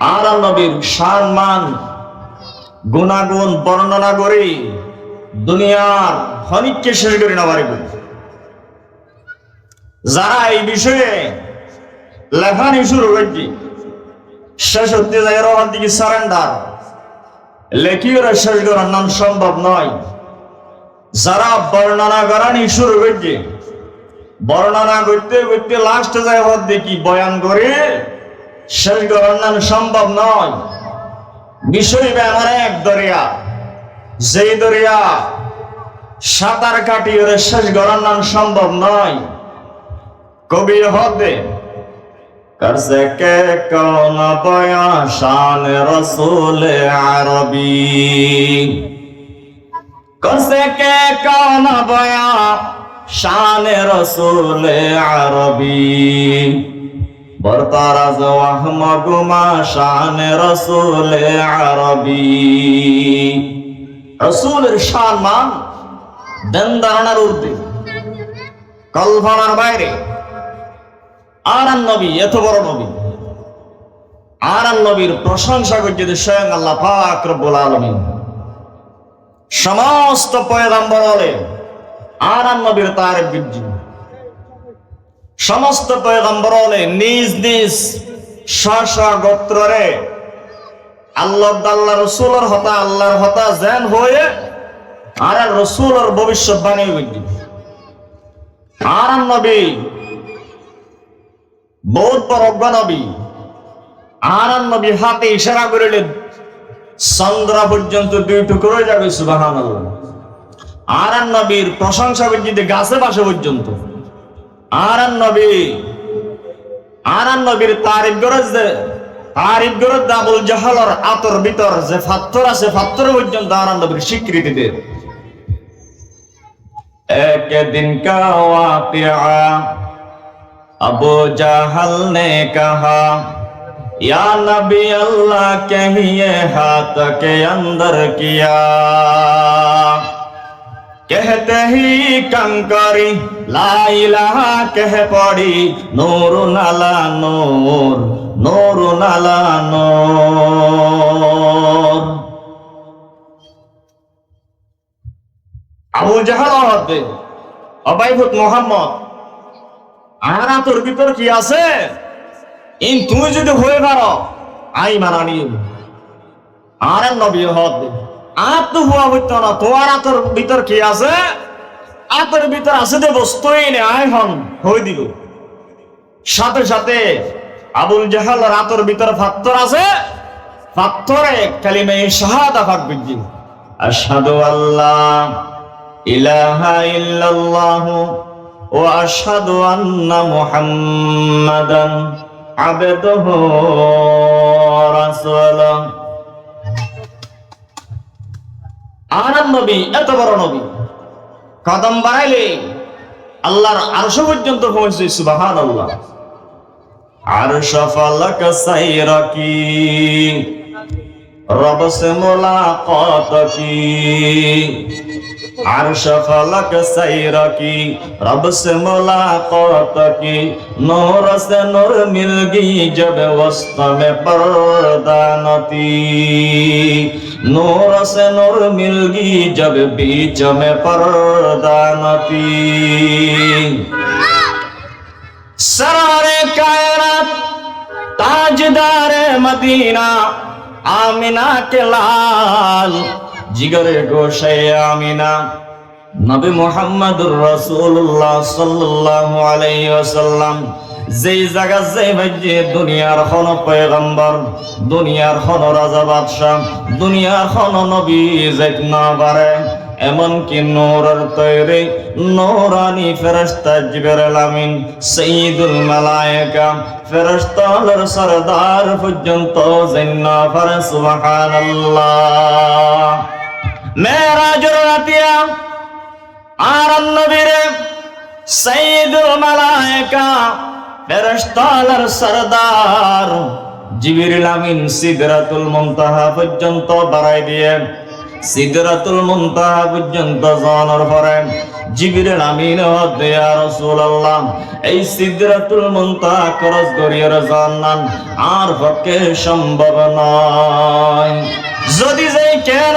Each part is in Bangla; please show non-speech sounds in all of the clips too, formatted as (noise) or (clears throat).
আর নবীর মান, গুণাগুণ, বর্ণনা করি, দুনিয়ার ক্ষণিককে শেষ করি না পারিব যারা এই বিষয়ে লেখানি শুরু করছি, শেষ হতে যায় রহমান দিকে সারেন্ডার লেখিওরা শেষ করার নাম সম্ভব নয়। যারা বর্ণনা করানি শুরু করছে, বর্ণনা করতে করতে লাস্টে যায় হদ দেখি বয়ান করে শেষ করার সম্ভব নয়। বিষয় আমার এক দরিয়া, যেই দরিয়া সাঁতার কাটি ওরে শেষ করার সম্ভব নয়। কবি হদে করছে কে কৌন বয়া শান রসুল আরবি? করছে কে কৌন বয়া শান রসুল আরবি? বরতারাজ ওয়াহমগুমা শান রসুল আরবি। রসুলের শান মান দেন ধারণার ঊর্ধ্বে কল্পনার বাইরে। আর নবী, এত বড় নবী। আর নবীর প্রশংসা করছে স্বয়ং আল্লাহ পাক রব্বুল আলামিন। সমস্ত পয়গাম্বর বলে আর নবীর তার বৃদ্ধি। সমস্ত পয়গাম্বর নিজ নিজ স্ব স্ব গোত্ররে আল্লাহ আল্লাহ রসুলের হতা, আল্লাহর হতা জেন হয়ে আর রসুলের ভবিষ্যৎবাণী বৃদ্ধি আর নবী বড় অজ্ঞ নবী, আর নবী হাতে ইশারা করিলেন, চন্দ্র পর্যন্ত দুই টুকরো যাবে সুবাহান আর নবীর প্রশংসা করছে গাছে বাসে পর্যন্ত। আর নবী আর নবীর তারিফ গরজ দে তারিফ গরজ দাবুল জাহালর আতর ভিতর যে ফাত্তর আছে ফাত্তর পর্যন্ত আর নবীর স্বীকৃতি দে একদিন কা ওয়াকিয়া अबू जहल ने कहा या नबी अल्लाह कहिए हाथ के अंदर किया कहते ही कंकरी ला इलाहा कह पड़ी नूर नाला नूर नूर नाला नूर আবু জাহাল হতে অবাইভূত মোহাম্মদ আর তোর ভিতর কি আছে ইন তুমি যদি হয়ে পারো আই মানানি আর নবী হদ আর তো হুয়া হইতো না। তোমার আতর কি আছে? আতর ভিতর আছে যে বস্তুই নেই হন, হই দিল। সাথে সাথে আবুল জাহাল রাতর ভিতর ফাত্তর আছে। ফাত্তরে কালিমে শাহাদা ফাঁকবে আসাদু আল্লাহ ইলাহা ইল্লাল্লাহ ও আসাদু আন্না মুহাম্মাদান আবেদহ আর নবী, এত বড় নবী। কদম বাড়াইলে আল্লাহর আরশ পর্যন্ত পৌঁছে সুবাহান আল্লাহ আরশ ফালাক সাইরাকি, রব সে মুলাকাত কি। अर्श फलक सैर की, रब से मुलाकात की। नूर से नूर मिल गई जब वस्त में परदानती नूर से नूर मिल गई जब बीच में परदानती सरारे कायरत, ताजदार मदीना, आमिना के लाल। জিগরের গোসাইয়া আমিনা। নবী মোহাম্মদুর রাসূলুল্লাহ সাল্লাল্লাহু আলাইহি ওয়াসাল্লাম যেই জায়গা, যেই ভাগ্যে দুনিয়ার হন পয়গম্বর, দুনিয়ার হন রাজা বাদশাহ, দুনিয়ার হন নবী যেত না পারে এমনকি নূরের তৈরি নৌরানি ফেরস্তা জিবের আলামিন সঈদুল মালায়েকা ফেরস্তালের সরদার পর্যন্ত জন্য ফারে সুবহানাল্লাহ। মেরাজুর রাতিয়া আর নবীরে সাইয়্যিদুল মালায়েকা, ফেরেশতাদের সরদার, জিবরিল আমিন সিদরাতুল মুনতাহা পর্যন্ত বাড়াই দিয়ে, সিদরাতুল মুনতাহা পর্যন্ত জানার পরে জিবিরেল আমিন ইয়া রাসূলুল্লাহ, এই সিদরাতুল মুনতাহা ক্রস করিয়ার জান্নান আর পক্ষে সম্ভব নয়। যদি যাই কেন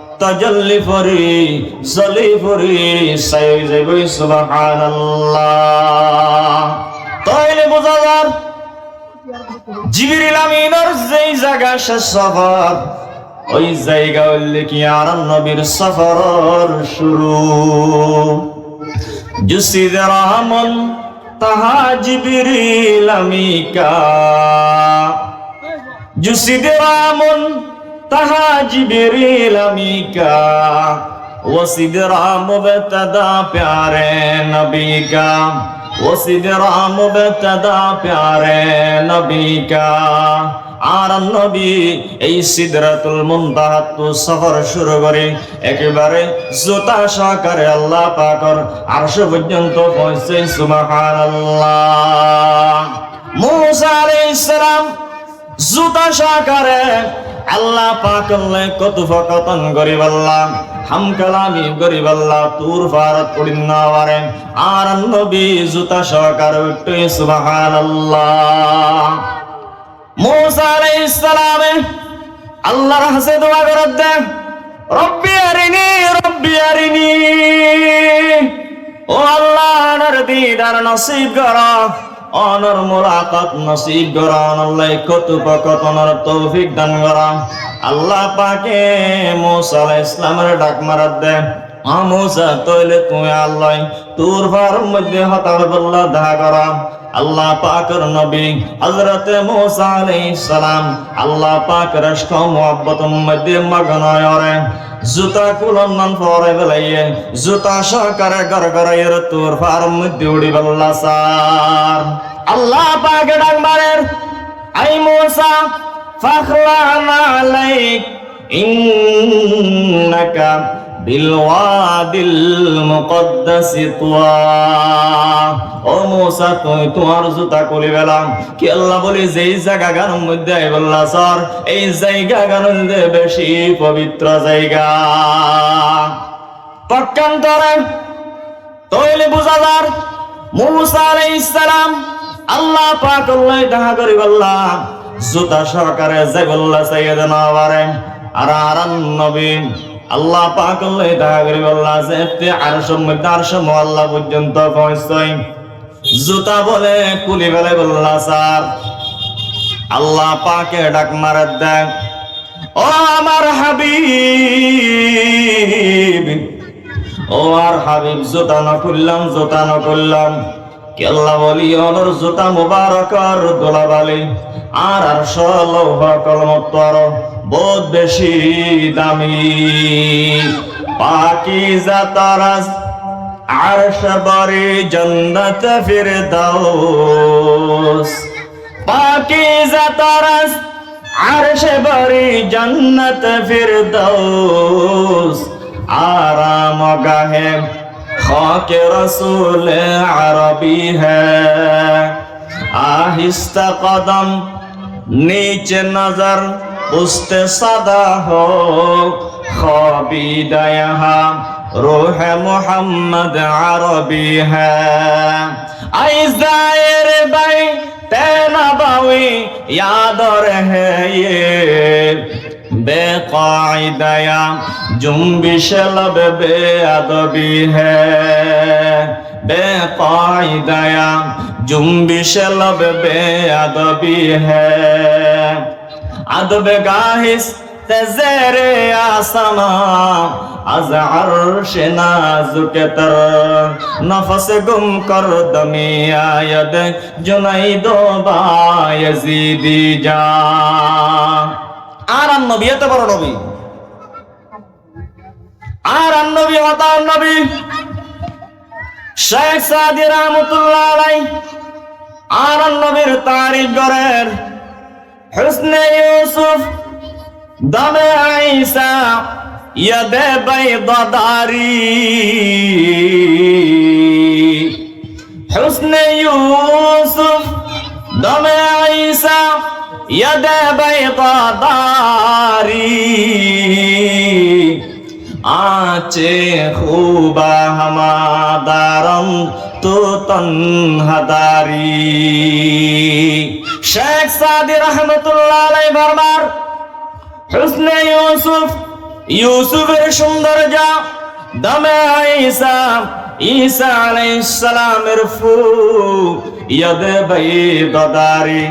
তাজাল্লি ফরি জলি ফরি সাই যাইবই সুবহানাল্লাহ। তাইলে বোঝা যার, জিবরিল আমিনের যেই জায়গা শেষ সফর, ওই জায়গা হইলে কি আর নবীর সফর শুরু? জুসিদ রহমন তাহা জিবরিল আমিকা। জুসিদ রহমন তাহা জিবরিল আমিকা ওসিদ রাম বেতদা প্যারে নবী কা ওসিদ রাম বেতদা প্যারে নবী কা আর নবী এই সিদরাতুল মুনতাহাতু সফর শুরু করে একেবারে জোতা সহকারে আল্লাহ পাকর আরশ পর্যন্ত পৌঁছে, সুবহানাল্লাহ। মুসা আলাইহিস সালাম জুতা সহকারে আল্লাহ পাকল্লে কত ফকতন গরিবাল্লাহ হাম কালামি গরিবাল্লাহ তুর ফারাত করিন না পারে। আর নবী জুতা সহকারে উঠে সুবহানাল্লাহ। মুসা আলাইহিস সালামে আল্লাহর হাসে দোয়া করে দেন রব্বি আরিনি রব্বি আরিনি। ও আল্লাহ দিদার নসিব করা। অনর মোলাকাত নসিব গরান আল্লাহ অনর তৌফিক দান করা। আল্লাহ পাকে মুসা আলাইহিস সালামের ডাক মারাত দে আমুসা তৈলে তুমি আল্লাহ তোর ভার মধ্যে হতার বল্লা দেখা করা। আল্লাহ পাকের নবী হযরতে মুসা আলাইহিস সালাম আল্লাহ পাকের আশক মুহাব্বত মধ্যে মগ্ন হয়ে জুতা কুলন পরে বেলাইয়ে, জুতা সহকারে গর গরাইয়ের তোর ফার মধ্যে উড়ি বল্লা সার। আল্লাহ পাকে ডাক আই মুসা, ফাখলানা আলাইক, ইন্নাকা বিলওয়াদিল মুকদ্দাস তুয়া। ও মুসা তুই তোমার জুতা করি বেলাম কি আল্লাহ বলি, যেই জায়গা গানের মধ্যে বললা স্যার, এই জায়গা মধ্যে বেশি পবিত্র জায়গা। পক্ষান্তরে তৈলে বুঝা যার মুসা আলাইহিস সালাম, আল্লাহ পাক আল্লাহ দেখা করি বললা জুতা সহকারে যাই বললা সাইয়েদনা আবারে আর আরান নবী আল্লাহ পাক আল্লাহ দেখা করি বললা যে তে আরশ মধ্যে আরশ আল্লাহ পর্যন্ত পৌঁছই জুতা বলে, কুলি বেলে বললা স্যার আল্লাহ পাকে ডাক মারে দেন। ও আমার হাবিব, ও আর হাবিব, জোতা ন করলাম জোতা ন করলাম কেল্লা বলি অনর জোতা মুবারকর দোলাবালি, আর আর সলৌহ কলমত্তর। বহুত বেশি দামি। পাকিজা তারাস আরশ বারে জন্নত ফিরদাউস। পাকিজা তারাস আরশ বারে জন্নত ফিরদাউস। আরাম গাহে খাকে রসুল আরবি হ্যাঁ আহিস্তা কদম, নিচে নজর উস্তে সাদা হোক খবিদায়াহা রোহ মোহাম্মদ আরবি হ্যাঁ। আইজায়ের বাই তেনা বাউই ইয়াদর হ্যাঁ বেকায়দায়া, জুম্বিশ লব বেআদবি হ্যায় বেকায়দায়া, জুম্বিশ লব বেআদবি হ্যায় আদব গাহিস তেজেরে আসামা আজ عرش نازک تر نفس گم کر دمی آید جنید و با یزیدی جا আর আর নবী, এত বড় নবী। আর আর নবী হতার নবী। শেখ সাদি রহমতুল্লাহ আলাই আর নবীর তারিখ করেন হুসনে ইউসুফ, দমে আইসা ইয়াদে বাইদারি হুসনে ইউসুফ, দমে আইসা ইয়াদে বাইদারি আচে খুবা হামাদারম তো তন্হাদারি। শেখ সাদি রহমতুল্লাহ আলাই বর্মার হুসনে ইউসুফ, ইউসুফের সৌন্দর্য, দমে ঈসা ঈসা আলাইহিস সালামের ফুল, ইয়াদে বাইদাদারি,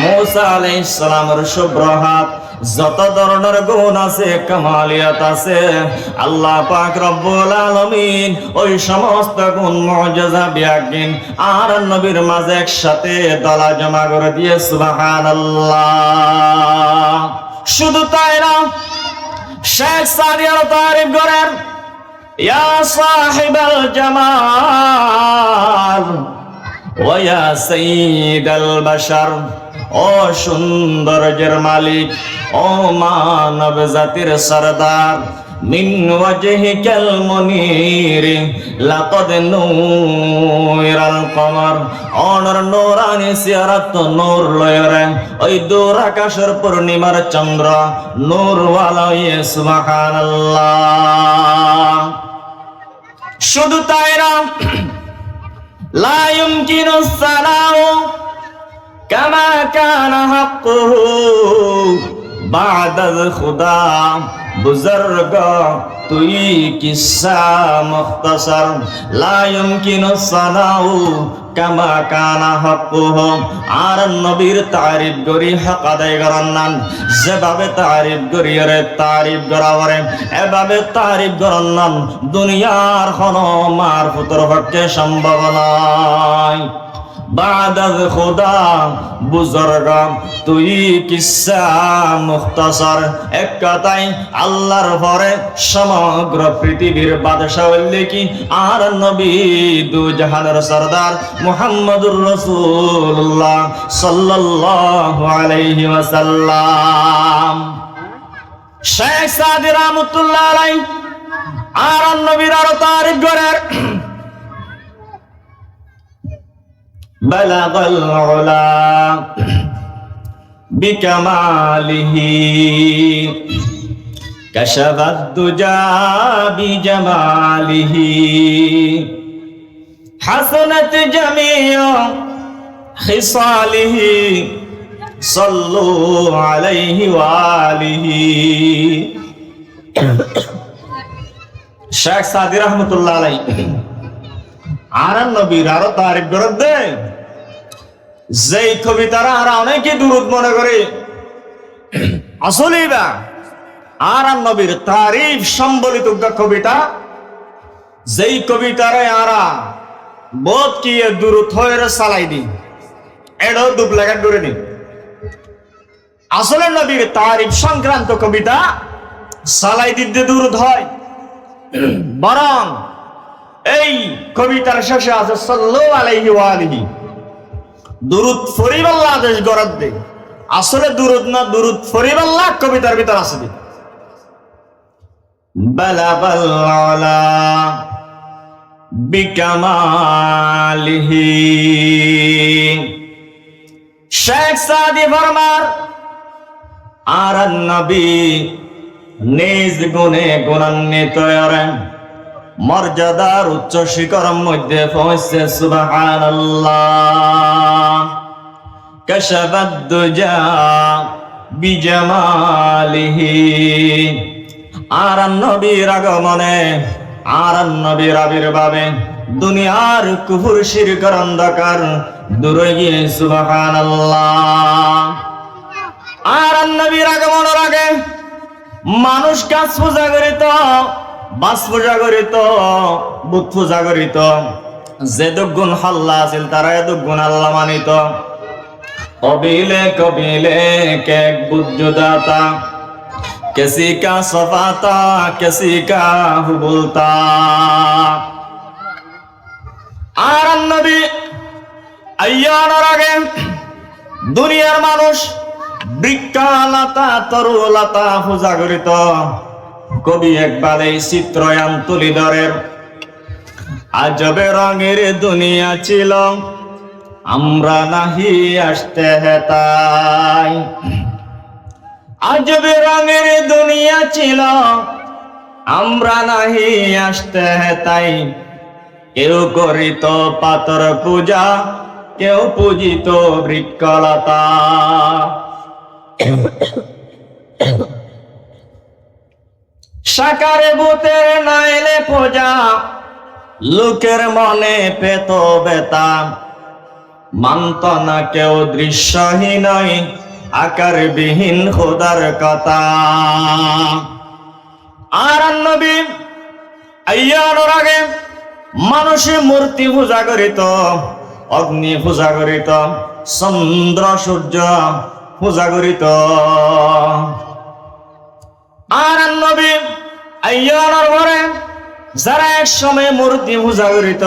মুসা আলাইহিস সালামের শুভ্র হাত যত ধরনের গুণ আছে, কামালিয়াত আছে, আল্লাহ পাক রব্বুল আলামিন ওই সমস্ত গুণ মুজিজা, বিয়াকিন আর নবীর মাঝে একসাথে দলা জমা করে দিয়ে সুবহানাল্লাহ। শুধু তাই না, শেখ সাদিয়ার তারিফ করেন, ইয়া সাহিবাল জামাল ওয়া সাইয়্যিদাল বাশার। ও সৌন্দর্যের মালিক, ও মানব জাতির সরদার, মিন ওয়াজহিকাল মুনির, লাকাদ নূরাল কমর। অনর নূরানি সিয়ারাত নূর লয়রে, ওই দূর আকাশের পূর্ণিমার চন্দ্র, নূর সুবহানাল্লাহ। শুধু তাই না, (clears throat) লা ইমকিনু কামা কান হকহু বাদাল খুদা বুজুর্গ তুই কিসা মুখতসর। লা ইমকিনু কামা কানা হকুহম আর নবীর তারিফ গরি হক আদায় করার নান যেভাবে তারিফ গরি রে তারিফ গরাবরে এভাবে তারিফ করার নান দুনিয়ার হন মার পুতর হককে সম্ভব বাদাদ খোদা বুজর্গ তুই কিসা মুখতাসর এক কথাই আল্লাহর পরে সমগ্র পৃথিবীর বাদশাহ কি আর নবী দু জাহানের সরদার মুহাম্মদুর রাসূলুল্লাহ সাল্লাল্লাহু আলাইহি ওয়াসাল্লাম শেখ সাদি রহমতুল্লাহ আলাই আর নবীর আরও তারিফ করেন بلغ العلا بكماله كشف الدجى بجماله حسنت جميع خصاله صلوا عليه وآله শেখ সাদি রহমতুল্লাহ আলাই আর নবীর আরো তারিফ করে দে যেই কবিতারা আর অনেকে দূরত মনে করে। আসলেই বা, আর নবীর তারিফ সম্বলিত কবিতা, যেই কবিতারে আরা বোধ কি দূরত হয়ে চালাই দি এটাও ডুপ্লিকেট করে নি আসলে নবীর তারিফ সংক্রান্ত কবিতা সালাই দিতে দূরত হয়। বরং এই কবিতার শেষে আছে সাল্লু আলাইহি ওয়া দুরুদ ফরিবাল্লাহ আদেশ গরাদ দে আসলে দুরুদ না, দুরুদ ফরিবাল্লাহ কবিতার ভিতর বালাবাল আলা বিকামালিহি। শেখ সাদি ফরমার, আর নবী নিজ গুণে গুণান্বিত মর্যাদার উচ্চ শিখরের মধ্যে পৌঁছে সুবহানাল্লাহ। কাশাবাদ দুজা বিজামালিহি আর নবীর আগমনে আর নবীর আবির্ভাবে দুনিয়ার কুফুর শিরকর অন্ধকার দূরে গিয়ে, সুবহানাল্লাহ। আর নবীর আগমনের আগে মানুষ কাজ পূজা করিত বাস পূজা করিত বুত পূজা করিত, যে দুগুণ হাল্লা আছিল তারা দুগুণ আল্লাহ মানিত। কবিলে কবিলে, কেক বুদ্ধদাতা। কেসি কা সফাতা কেসি কা হুবুলতা। আর নবী আইয়ানোর আগে দুনিয়ার মানুষ বৃক্ষালতা, তরুলতা পূজা করিত কবি একবার চিত্রয়ান তুলি ধরের আজবে রঙের দুনিয়া ছিল। আমরা নাহি আসতে হেতাই আজবে রঙের দুনিয়া ছিল, আমরা নাহি আসতে হেতাই কেউ করিত পাতর পূজা, কেউ পূজিত বৃক্ষলতা। সাকারে ভূতের নাইলে পূজা লোকের মনে পেত বেতা মানত না কেউ দৃশ্যহীন আকার বিহীন খোদার কথা। আর নবী আইয়ানোর আগে মানুষে মূর্তি পূজা করিত, অগ্নি পূজা করিত, চন্দ্র, সূর্য পূজা করিত। আর নবী আইয়ানোর ঘরে যারা এক সময় মূর্তি পূজা করিত,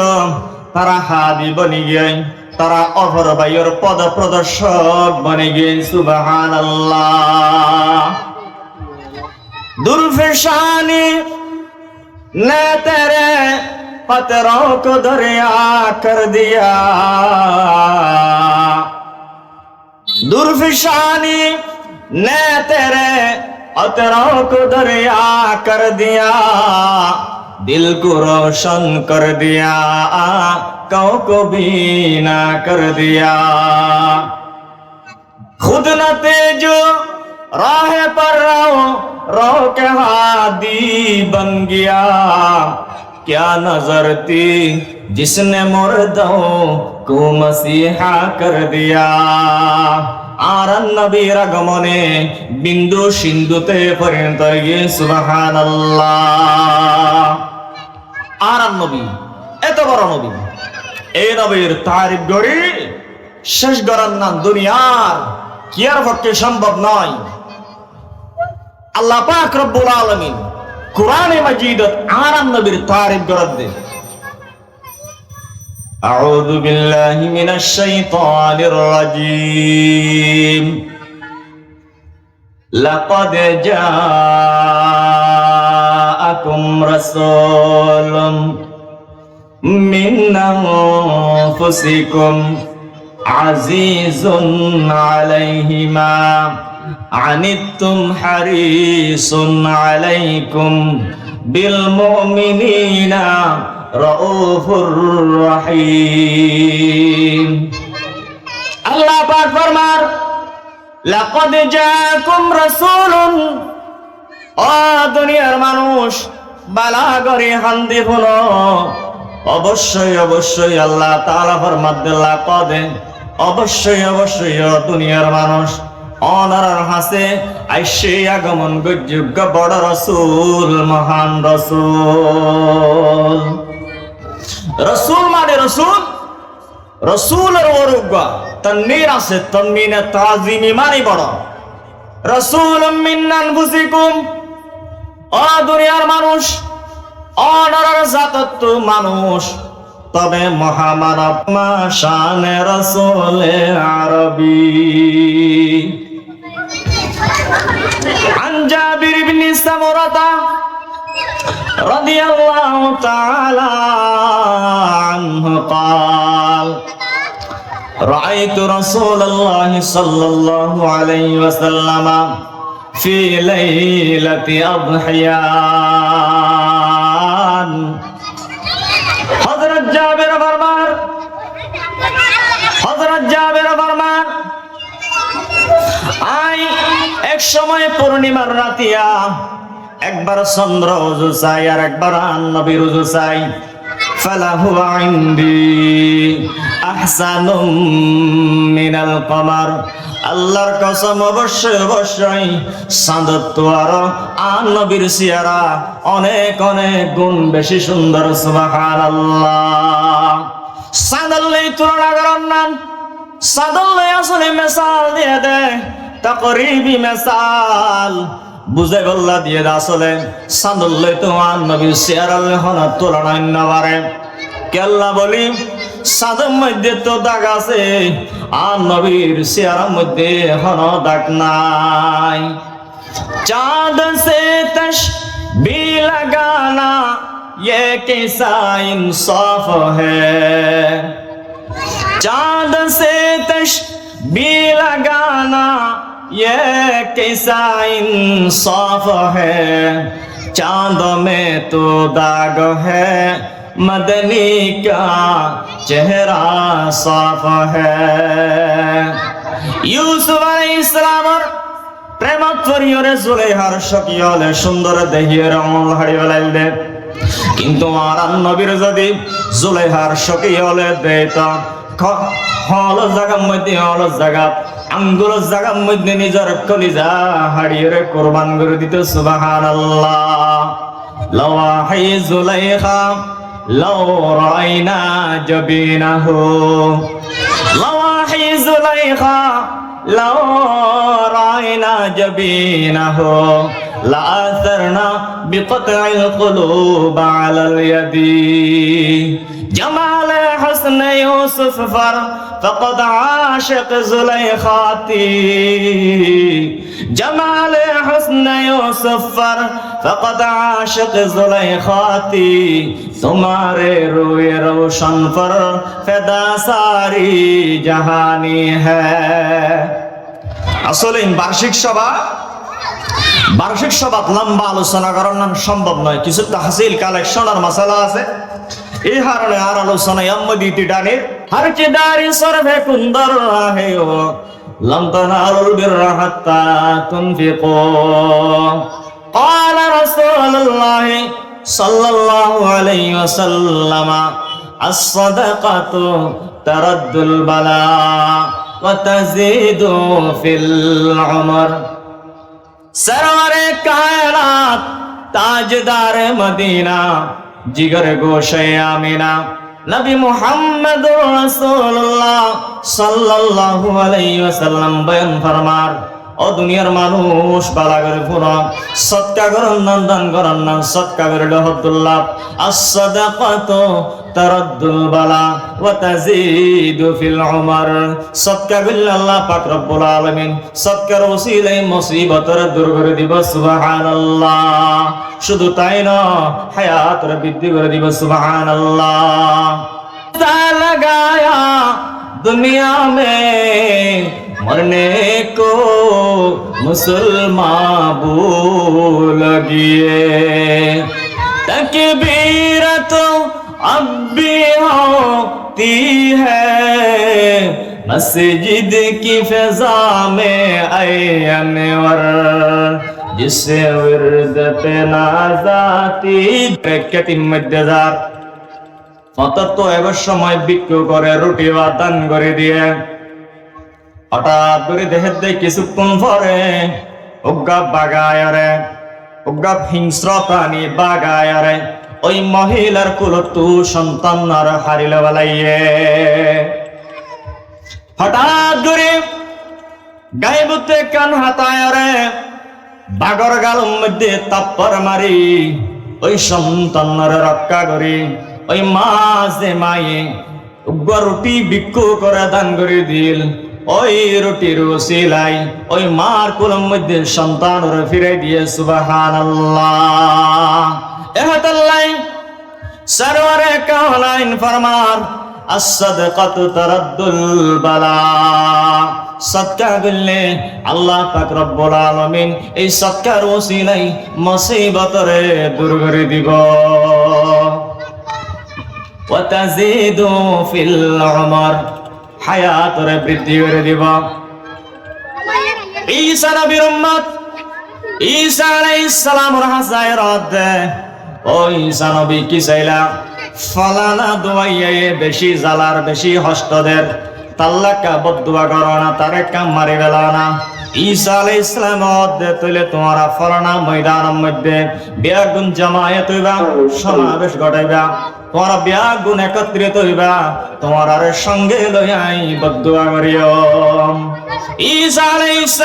তারা হাদি বনি গিয়ে তারা অভর বায়ুর পদ প্রদর্শক বনে গিয়ে সুবাহান আল্লাহ दुर्फिशानी न तेरे पत्थरों को दरिया कर दिया दुर्फिशानी न तेरे पत्थरों को दरिया कर दिया दिल को रोशन कर दिया کاؤ کو بینا کر دیا خود نہ تیج راہ پر رو رو کے ہادی بن گیا کیا نظر تھی جس نے مردوں کو مسیحا کر دیا আর নবীর আগমনে বিন্দু সিন্ধুতে পরিণত সুবহানাল্লাহ আর নবী এত বড় নবী এই নবীর তারিফ গড়ি শেষ গড়ার নাম দুনিয়ার কি আর পক্ষে সম্ভব নয় আল্লাহ পাক রব্বুল আলামিন কোরআনে মাজিদত আরাম নবীর তারিফ গড়ত দে أعوذ بالله من الشيطان الرجيم لقد جاءكم رسول من أنفسكم عزيز عليه ما عنتم حريص عليكم بالمؤمنين رؤوف رحيم الله পাক ফরমার لقد جاءكم رسول ও দুনিয়ার মানুষ বালা করে হান্দি হলো অবশ্যই অবশ্যই আল্লাহ তাআলা ফরমাদ্দে লাকাদে অবশ্যই অবশ্যই দুনিয়ার মানুষ, অনারার হাসে আইসে আগমন যোগ্য বড় রসুল, মহান রসুল। রসুল মানে রসুল? রসুলের ওরুগা তন্নির আছে তন্মিনে তাজিমি মানে বড়। রসুল মিন্নান বুঝিকুম ও দুনিয়ার মানুষ অনারার জাতত্ব মানুষ তবে মহামানব মা শানে রসুলে আরবি عن جابر بن سمرة رضي الله تعالى عنه قال رأيت رسول الله صلى الله عليه وسلم في ليلة أضحيان আই এক সময় পূর্ণিমার রাতিয়া একবার চন্দ্র উজু চাই আর একবার নবীর উজু চাই। ফালাহু ইনদি আহসানুম মিনাল কমার। আল্লাহর কসম অবশ্যই অবশ্যই চাঁদত্ব আরও আন নবীর সিয়ারা অনেক অনেক গুণ বেশি সুন্দর, সুবহানাল্লাহ। চাঁদাল্লাই তুলনা করার নাম সাদল্লে আসলে মেসাল দিয়ে দে তাকরিবি মেসাল বুঝে গল্লা দিয়ে দে আসলে সাদল্লে তোমার নবী শেয়ারাল হন তুলনা নবারে কেল্লা বলি সাদের মধ্যে তো দাগ আছে আর নবীর চেহারার মধ্যে হন দাগ নাই चांद से तश भी लगाना ये कैसा इंसाफ है चांद से तश भी लगाना یہ کیسا انصاف ہے چاند میں تو داغ ہے مدنی کا چہرہ صاف ہے یوسف علیہ السلام اور প্রেমত পরিয়রে জুলেহার সকিয়লে সুন্দর দেহিয়ের অমল হারিয়ে লাইলে কিন্তু আর নবীর যদি জুলেহার সকিয়লে দেয় তো হল জায়গা মধ্যে হল জায়গা আঙ্গুল জাগার মধ্যে নিজের কলিজা হাড়িয়ে কোরবান করে দিতে সুবাহান আল্লাহ লওয়াহি জুলেখা لو رأينا جبينه لواحي زليخا لو رأينا جبينه لآثرنا بقطع القلوب على اليد جمال حسن یوسف فر فقد عاشق زلیخاتی جمال حسن یوسف فر فقد عاشق زلیخاتی تمہارے روی روشن فر فدا ساری جہانی ہے আসলে বার্ষিক সভা বার্ষিক সভা লম্বা আলোচনা করার নাম সম্ভব নয় কিছু তাহসিল কালেকশন আর মশালা আছে এই কারণে আর আলোচনায় আম্মদি তিডানের হর চিদারি সর্বে কুন্দর রাহে ও لم تنالوا البر حتى تنفقوا قال رسول الله صلى الله عليه وسلم الصدقة ترد البلاء وتزيد في العمر سرور کائنات تاجدار مدینہ জিগর গোশায় আমিনা। নবী মুহাম্মদ রাসূলুল্লাহ সাল্লাল্লাহু আলাইহি ওয়াসাল্লাম বয়ান ফরমার ও দুনিয়ার মানুষ বালা করে ফুরাম সৎকা করন নাম দান করন নাম, সৎকা করে লহদুল্লাহ আসাদাকাত তারদ্দুল বালা ওয়া তাজিদু ফিল উমর। সৎকা বিল আল্লাহ পাক রব্বুল আলামিন, সৎকার ওসিলাই মুসিবতর দূর করে দিব, সুবহানাল্লাহ। শুধু তাই না হায়াতর বৃদ্ধি করে দিব, সুবহানাল্লাহ। তা লাগায়া দুনিয়া মে मरने को मुसलमान भूल गए तकबीर तो अब भी होती है मस्जिद की फिजा में आए अनवर जिससे विरद पे नाजाती ব্যাখ্যাতিম মধ্যদার অতত এবার সময় বিক্রি করে রুটি বা দান করে দিয়ে হঠাৎ করে দেহের দিয়ে কিছুক্ষণ পরে উজ্ঞা বাগায় রে উজ্ঞা হিংস্র প্রাণী বাগায় রে। ওই মহিলার কুলতু সন্তান আর হারিলে বেলাইয়ে। হঠাৎ করে গায়ে বুতে কান হাতায় রে, বাগর গালুর মধ্যে তাপ্পর মারি। ওই সন্তানরে রক্ষা করি, ওই মা যে মায়ে রুটি বিক্ষু করে দান করে দিল। ওই রুটির ওসিলাই ওই মার কুলের মধ্যে সন্তান ফিরে দিয়ে সুবাহান আল্লাহ এহাতাল্লাই সরওয়ারে কাওনাইন ফরমান الصدقة ترد البلاء সৎকা করলে আল্লাহ পাক রব্বুল আলামিন এই সৎকার ওসিলাই মুসিবতরে দূর করে দিব وتزيد في العمر হায়াতরে বৃদ্ধি করে দিব। ঈসা নবীর উম্মত, ঈসা আলাইহিস সালামের হাসায় রদ ও ঈসা নবী, কি চাইলা? ফালানা দোয়াইয়ে বেশি জালার বেশি হস্তদের তাল্লাকা বদুয়া করো না, তারে কাম মারি বেলা না। ঈসা আলাইহিস সালাম অদে তুলে তোমারা ফলানা ময়দানের মধ্যে বেগুন জামায়াত হইবা, সমাবেশ ঘটাইবা। তোমার বিয়া গুণ একত্রিত হইবা, তোমার আর সঙ্গে লইয়াই বদুয়া করিও। ঈসা আলাইহিস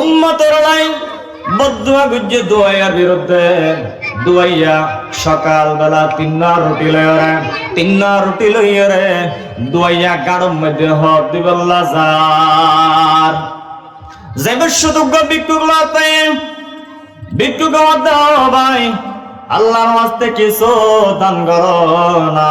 উম্মতর লাই বদুয়া গুজ্জে দোয়ার বিরুদ্ধে দুয়াইয়া সকাল বেলা তিন্না রুটি লয়রে তিন্না রুটি লইরে দুয়াইয়া গাড়ম মধ্যে হক দিবল্লা যার যেবে সুযোগ্য ভিক্ষুক লতে ভাই আল্লাহর মাস্তে কিছু দান করো না।